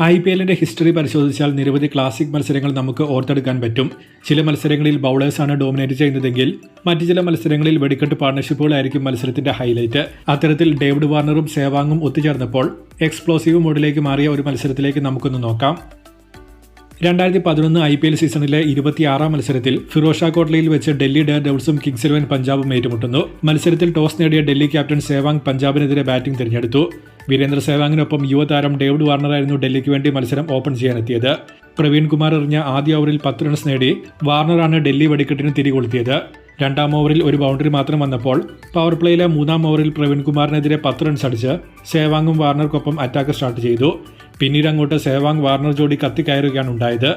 I P എല്ലിന്റെ history പരിശോധിച്ചാൽ നിരവധി ക്ലാസിക് മത്സരങ്ങൾ നമുക്ക് ഓർത്തെടുക്കാൻ പറ്റും. ചില മത്സരങ്ങളിൽ ബൗളേഴ്സാണ് ഡോമിനേറ്റ് ചെയ്യുന്നതെങ്കിൽ മറ്റു ചില മത്സരങ്ങളിൽ വെടിക്കെട്ട് പാർട്ണർഷിപ്പുകളായിരിക്കും മത്സരത്തിന്റെ ഹൈലൈറ്റ്. അത്തരത്തിൽ ഡേവിഡ് വാർണറും സേവാങ്ങും ഒത്തുചേർന്നപ്പോൾ എക്സ്പ്ലോസീവ് മോഡിലേക്ക് മാറിയ ഒരു മത്സരത്തിലേക്ക് നമുക്കൊന്ന് നോക്കാം. രണ്ടായിരത്തി പതിനൊന്ന് ഐ പി എൽ സീസണിലെ ഇരുപത്തിയാറാം മത്സരത്തിൽ ഫിറോഷാ കോട്ട്ലയിൽ വെച്ച് ഡൽഹി ഡെയർ ഡെവിൾസും കിങ്സ് ഇലവൻ പഞ്ചാബും ഏറ്റുമുട്ടുന്നു. മത്സരത്തിൽ ടോസ് നേടിയ ഡൽഹി ക്യാപ്റ്റൻ സേവാങ് പഞ്ചാബിനെതിരെ ബാറ്റിംഗ് തിരഞ്ഞെടുത്തു. വീരേന്ദ്ര സേവാങ്ങിനൊപ്പം യുവതാരം ഡേവിഡ് വാർണറായിരുന്നു ഡൽഹിക്ക് വേണ്ടി മത്സരം ഓപ്പൺ ചെയ്യാനെത്തിയത്. പ്രവീൺ കുമാർ എറിഞ്ഞ ആദ്യ ഓവറിൽ പത്ത് റൺസ് നേടി വാർണറാണ് ഡൽഹി വെടിക്കെട്ടിന് തിരികൊളുത്തിയത്. രണ്ടാം ഓവറിൽ ഒരു ബൗണ്ടറി മാത്രം വന്നപ്പോൾ പവർ പ്ലേയിലെ മൂന്നാം ഓവറിൽ പ്രവീൺ കുമാറിനെതിരെ പത്ത് റൺസ് അടിച്ച് സേവാങ്ങും വാർണർക്കൊപ്പം അറ്റാക്ക് സ്റ്റാർട്ട് ചെയ്തു. പിന്നീട് അങ്ങോട്ട് സേവാങ് വാർണർ ജോഡി കത്തിക്കയറുകയാണ് ഉണ്ടായത്.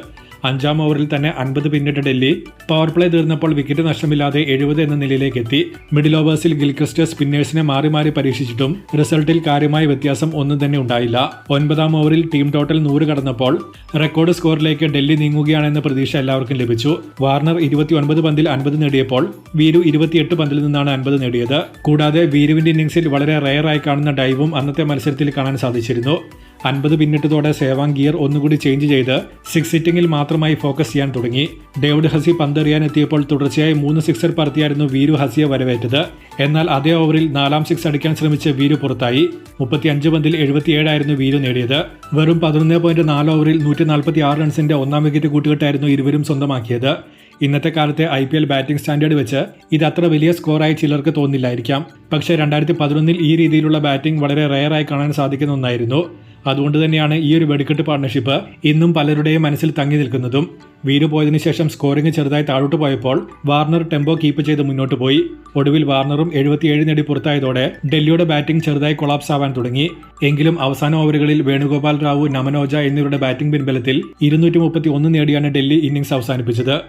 അഞ്ചാം ഓവറിൽ തന്നെ അൻപത് പിന്നിട്ട ഡൽഹി പവർ പ്ലേ തീർന്നപ്പോൾ വിക്കറ്റ് നഷ്ടമില്ലാതെ എഴുപത് എന്ന നിലയിലേക്ക് എത്തി. മിഡിൽ ഓവേഴ്സിൽ ഗിൽക്രിസ്റ്റ് സ്പിന്നേഴ്സിനെ മാറി മാറി പരീക്ഷിച്ചിട്ടും റിസൾട്ടിൽ കാര്യമായ വ്യത്യാസം ഒന്നും തന്നെ ഉണ്ടായില്ല. ഒൻപതാം ഓവറിൽ ടീം ടോട്ടൽ നൂറ് കടന്നപ്പോൾ റെക്കോർഡ് സ്കോറിലേക്ക് ഡൽഹി നീങ്ങുകയാണെന്ന പ്രതീക്ഷ എല്ലാവർക്കും ലഭിച്ചു. വാർണർ ഇരുപത്തിയൊൻപത് പന്തിൽ അൻപത് നേടിയപ്പോൾ വീരു ഇരുപത്തിയെട്ട് പന്തിൽ നിന്നാണ് അൻപത് നേടിയത്. കൂടാതെ വീരുവിന്റെ ഇന്നിംഗ്സിൽ വളരെ റയറായി കാണുന്ന ഡൈവും അന്നത്തെ മത്സരത്തിൽ കാണാൻ സാധിച്ചിരുന്നു. അൻപത് പിന്നിട്ടതോടെ സേവാങ് ഗിയർ ഒന്നുകൂടി ചേഞ്ച് ചെയ്ത് സിക്സ് സിറ്റിംഗിൽ മാത്രമായി ഫോക്കസ് ചെയ്യാൻ തുടങ്ങി. ഡേവിഡ് ഹസി പന്തെറിയാനെത്തിയപ്പോൾ തുടർച്ചയായി മൂന്ന് സിക്സർ പറത്തിയായിരുന്നു വീരു ഹസിയെ വരവേറ്റത്. എന്നാൽ അതേ ഓവറിൽ നാലാം സിക്സ് അടിക്കാൻ ശ്രമിച്ച വീരു പുറത്തായി. മുപ്പത്തിയഞ്ച് പന്തിൽ എഴുപത്തിയേഴായിരുന്നു വീരു നേടിയത്. വെറും പതിനൊന്ന് പോയിന്റ് നാല് ഓവറിൽ നൂറ്റി നാൽപ്പത്തി ആറ് റൺസിന്റെ ഒന്നാം വിക്കറ്റ് കൂട്ടുകെട്ടായിരുന്നു ഇരുവരും സ്വന്തമാക്കിയത്. ഇന്നത്തെ കാലത്തെ I P L batting standard വെച്ച് ഇത് അത്ര വലിയ സ്കോറായി ചിലർക്ക് തോന്നില്ലായിരിക്കാം. പക്ഷേ രണ്ടായിരത്തി പതിനൊന്നിൽ ഈ രീതിയിലുള്ള ബാറ്റിംഗ് വളരെ റെയറായി കാണാൻ സാധിക്കുന്ന ഒന്നായിരുന്നു. അതുകൊണ്ട് തന്നെയാണ് ഈ ഒരു വെടിക്കെട്ട് പാർട്ണർഷിപ്പ് ഇന്നും പലരുടെയും മനസ്സിൽ തങ്ങി നിൽക്കുന്നതും. വീര് പോയതിനു ശേഷം സ്കോറിംഗ് ചെറുതായി താഴോട്ട് പോയപ്പോൾ വാർണർ ടെമ്പോ കീപ്പ് ചെയ്ത് മുന്നോട്ട് പോയി. ഒടുവിൽ വാർണറും എഴുപത്തിയേഴ് നേടി പുറത്തായതോടെ ഡൽഹിയുടെ ബാറ്റിംഗ് ചെറുതായി കൊളാപ്സ് ആവാൻ തുടങ്ങി. എങ്കിലും അവസാന ഓവറുകളിൽ വേണുഗോപാൽ റാവു നമനോജ എന്നിവരുടെ ബാറ്റിംഗ് പിൻബലത്തിൽ ഇരുന്നൂറ്റി മുപ്പത്തി ഒന്ന് നേടിയാണ് ഡൽഹി ഇന്നിംഗ്സ് അവസാനിപ്പിച്ചത്.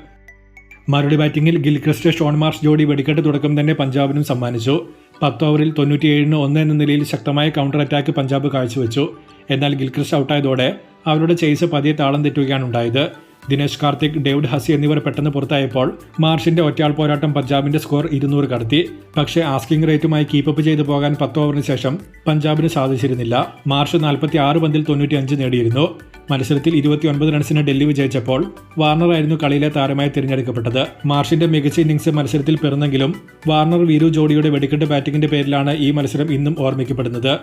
മറുപടി ബാറ്റിംഗിൽ ഗിൽക്രിസ്റ്റ് ഷോൺ മാർഷ് ജോഡി വെടിക്കെട്ട് തുടക്കം തന്നെ പഞ്ചാബിനും സമ്മാനിച്ചു. പത്ത് ഓവറിൽ തൊണ്ണൂറ്റിയേഴിന് ഒന്ന് എന്ന നിലയിൽ ശക്തമായ കൗണ്ടർ അറ്റാക്ക് പഞ്ചാബ് കാഴ്ചവെച്ചു. എന്നാൽ ഗിൽക്രിസ്റ്റ് ഔട്ടായതോടെ അവരുടെ ചേസ് പതിയെ താളം തെറ്റുകയാണ് ഉണ്ടായത്. ദിനേശ് കാർത്തിക് ഡേവിഡ് ഹസി എന്നിവർ പെട്ടെന്ന് പുറത്തായപ്പോൾ മാർഷിന്റെ ഒറ്റയാൾ പോരാട്ടം പഞ്ചാബിന്റെ സ്കോർ ഇരുന്നൂറ് കടത്തി. പക്ഷേ ആസ്കിംഗ് റേറ്റുമായി കീപ്പപ്പ് ചെയ്തു പോകാൻ പത്ത് ഓവറിന് ശേഷം പഞ്ചാബിന് സാധിച്ചിരുന്നില്ല. മാർഷ് നാൽപ്പത്തി ആറ് പന്തിൽ തൊണ്ണൂറ്റി അഞ്ച് നേടിയിരുന്നു. മത്സരത്തിൽ ഇരുപത്തിയൊൻപത് റൺസിന് ഡൽഹി വിജയിച്ചപ്പോൾ വാർണറായിരുന്നു കളിയിലെ താരമായി തിരഞ്ഞെടുക്കപ്പെട്ടത്. മാർഷിന്റെ മികച്ച ഇന്നിംഗ്സ് മത്സരത്തിൽ പിറന്നെങ്കിലും വാർണർ വീരു ജോഡിയുടെ വെടിക്കെട്ട് ബാറ്റിംഗിന്റെ പേരിലാണ് ഈ മത്സരം ഇന്നും ഓർമ്മിക്കപ്പെടുന്നത്.